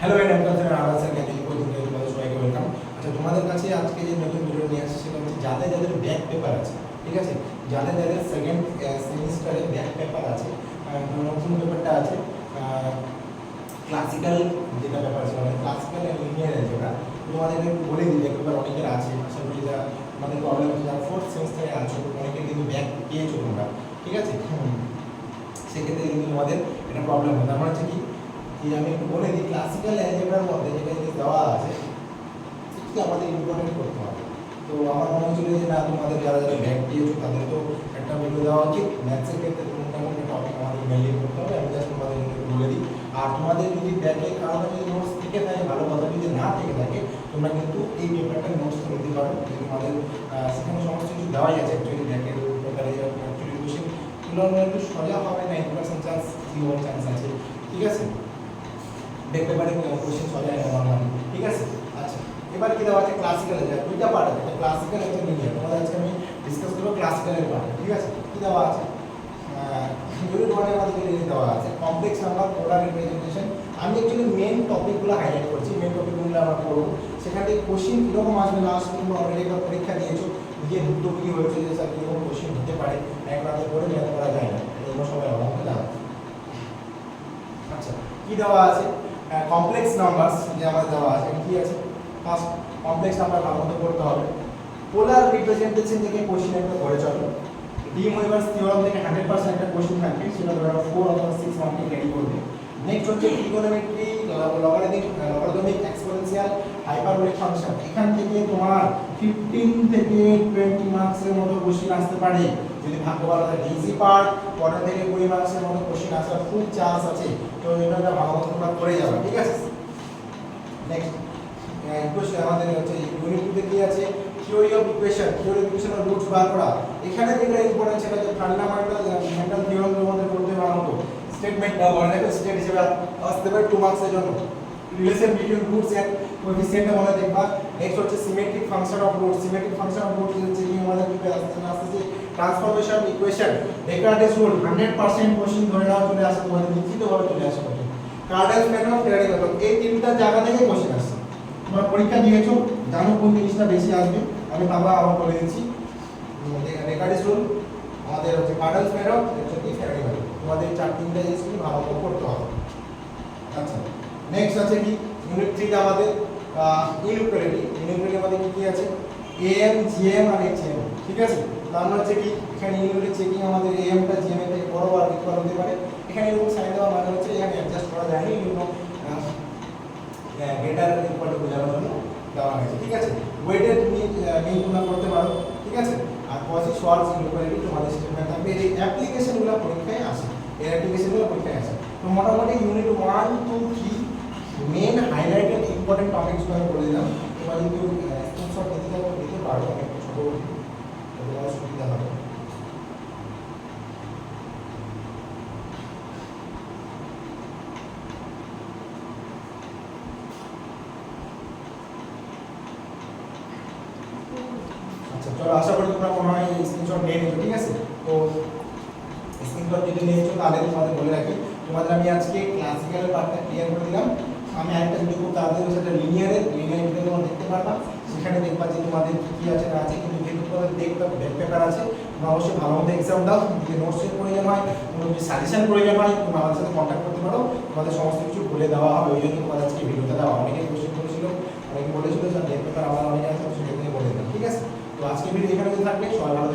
Hello and আপনাদের আওয়াজ sir coaching এর তোমাদের সবাইকে ওয়েলকাম আচ্ছা তোমাদের কাছে আজকে যে নতুন ভিডিও নিয়ে আসছি সেটা হচ্ছে যাদের যাদের ব্যাক পেপার আছে, ঠিক আছে? যাদের যাদের সেকেন্ড সেমিস্টারে ব্যাক পেপার আছে নতুন পেপারটা আছে ক্লাসিক্যাল যেটা পেপার আছে মানে ক্লাসিক্যাল এন্ড লিনিয়ার যেটা তোমাদেরকে বলে দিই ব্যাক পেপার অনেকের আছে আশা করি যারা আমাদের প্রবলেম হচ্ছে, যারা ফোর্থ সেমিস্টারে আছো, অনেকে কিন্তু ব্যাক পেয়েছ তোমরা, ঠিক আছে? সেক্ষেত্রে কিন্তু তোমাদের এটা প্রবলেম হবে। আমার হচ্ছে কি যে আমি একটু বলে দিই ক্লাসিক্যাল অ্যালজেব্রার মধ্যে যেটা জিনিস দেওয়া আছে কি আমাদের ইম্পর্টেন্ট করতে হবে। তো আমার মনে হচ্ছিল যে, না, তোমাদের যারা যারা ব্যাক দিয়েছ, তাদের তো একটা ভিডিও দেওয়া উচিত। ম্যাথসের ক্ষেত্রে কোনটা কোনটা টপিক আমাদের মেনলি করতে হবে, আমি জাস্ট তোমাদের বলে দিই। আর তোমাদের যদি ব্যাকে কারণে যদি নোটস থেকে থাকে, ভালো কথা, যদি না থেকে থাকে, তোমরা কিন্তু এই পেপারটা নোটস নিতে পারো। যে তোমাদের সেখানে সমস্ত কিছু দেওয়াই আছে অ্যাকচুয়ালি ব্যাকের পেপারে অ্যাকচুয়ালি কোশ্চেন তুলনায় একটু সোজা হবে ninety percent chance zero chance আছে? ঠিক আছে? দেখতে পারি কোশ্চেন সবাই নর্মালি ঠিক আছে? আচ্ছা এবার কি দেওয়া আছে? ক্লাসিক্যাল আছে দুইটা পার্ট আছে। একটা ক্লাসিক্যাল একটা লিনিয়ার তোমাদের আজকে আমি ডিসকাস করব ক্লাসিক্যালের পার্ট ঠিক আছে? কি দেওয়া আছে? ইউনিট ওয়ানের মধ্যে লিনিয়ার দেওয়া আছে। কমপ্লেক্স নাম্বার পোলার রিপ্রেজেন্টেশন আমি অ্যাকচুয়ালি মেন টপিকগুলো হাইলাইট করছি। মেন টপিকগুলো আমরা পড়ব। সেখান থেকে কোশ্চেন কীরকম আসবে, না আসবে তোমরা অলরেডি একবার পরীক্ষা দিয়েছ, নিজের ভুক্তভোগী হয়েছে, যে স্যার কীরকম কোশ্চেন হতে পারে এক রাতে পড়ে ম্যাথ করা যায় না। তোমরা সবাই জানো আচ্ছা কি দেওয়া আছে? কমপ্লেক্স নাম্বারস যে আমাদের দেওয়া আছে, কি আছে? ফার্স্ট কমপ্লেক্স নাম্বার ভালো মতো করতে হবে। পোলার রিপ্রেজেন্টেশন থেকে কোশ্চেন একটা করে চলো। ডি মোইভার্স থিওরাম থেকে হান্ড্রেড পার্সেন্ট একটা কোশ্চেন থাকবে, সেটা ধরো ফোর অথবা সিক্স মার্কে ক্যারি করবে। নেক্সট হচ্ছে trigonometry logarithmic logarithmic exponential hyperbolic function এখান থেকে তোমার 15 থেকে 20 মার্কসের মতো কোশ্চেন আসতে পারে। যদি ভাগ্য ভালো থাকে ইজি পার্ট পনেরো থেকে কুড়ি মার্কসের মতো কোশ্চেন আসার খুব চান্স আছে, তো এটা ভালো তোমরা করে যাবে, ঠিক আছে? আমাদের হচ্ছে কি আছে? Theory of equation theory of বার করা। এখানে যেটা ইম্পর্টেন্ট সেটা হচ্ছে ফান্ডামেন্টাল মেন্টাল মধ্যে পড়তে মতো স্টেটমেন্ট বলে স্টেট হিসেবে আসতে পারে টু মার্কসের জন্য। Relation between roots and coefficient মনে দেখবা নেক্সট হচ্ছে symmetric function of roots symmetric function of roots হচ্ছে কি আমাদের কি আসছে না আসছে transformation equation Descartes rule 100% question ধরে নাও চলে আসে, তোমাদের লিখিতভাবে চলে আসে কার্ডেল মেথড ফেরারি মেথড এই তিনটা জায়গা থেকে কোশ্চেন আসছে তোমরা পরীক্ষা দিয়েছ, জানো কোন জিনিসটা বেশি আসবে, আমি বাবা আবার বলে দিচ্ছি। ডেকার্টেস রুল আমাদের হচ্ছে কার্ডেল মেথড হচ্ছে ফেরারি মেথড তোমাদের চার তিনটা জিনিস ভালো করে করতে হবে। আচ্ছা। নেক্সট আছে কি? ইউনিট আমাদের ইনইকুয়ালিটি ইনইকুয়ালিটির মধ্যে কি কি আছে? এম জিএম আর এইচএম ঠিক আছে? মানে হচ্ছে কি, এখানে ইউনিটের চেকিং আমাদের এমটা জিএম এর থেকে বড় আর ইকুয়াল হতে পারে। এখানে এরকম সাইন দেওয়া মানে হচ্ছে এখানে অ্যাডজাস্ট করা যায়নি ইউনো গ্রেটার ইকুয়াল টু বোঝানোর জন্য দেওয়া হয়েছে। ঠিক আছে? ওয়েটেড মিন তোমরা করতে পারো। ঠিক আছে? আর পজিটিভ সোয়ার্স ইনইকুয়ালিটি তোমাদের স্টেটমেন্ট থাকবে, এই অ্যাপ্লিকেশনগুলো পরীক্ষায় আসে। এই অ্যাপ্লিকেশনগুলো পরীক্ষায় আসে। তো মোটামুটি unit one two three important টপিকসগুলো আমি বলে দিলাম। তোমরা যদি স্ক্রিনশট নিতে চাও নিতে পারো আমি ছোটো সুবিধা হবে। আচ্ছা আশা করি তোমরা মনে হয় স্ক্রিনশট নিয়ে নিছো ঠিক আছে? তো স্ক্রিনশট যদি নিয়েছো, তাহলে তোমাদের বলে রাখি। তোমাদের আমি আজকে ক্লাসিক্যালের পার্টটা ক্লিয়ার করে দিলাম। আমি আরেকটা ভিডিও খুব তাড়াতাড়ি সেটা লিনিয়ারের লিনিয়ার ভিডিও তোমরা দেখতে পারবা। সেখানে দেখবা যে তোমাদের কি কি আছে, না আছে, কিন্তু যেহেতু তোমাদের দেখতে ব্যাক পেপার আছে, তোমরা অবশ্যই ভালো মতো এক্সাম দাও যদি নোটসের প্রয়োজন হয়, কোনো যদি সাজেশন প্রয়োজন হয় তোমরা আমাদের সাথে কন্ট্যাক্ট করতে পারো। তোমাদের সমস্ত কিছু বলে দেওয়া হবে, ওই জন্য তোমাদের আজকে ভিডিওটা দেওয়া অনেকে কোশ্চেন করেছিল। অনেকে বলেছিল যে, ব্যাক পেপার আমার অনেকে আছে সেটা বলে দেন ঠিক আছে? তো আজকে ভিডিও এখানে থাকবে সবাই ভালো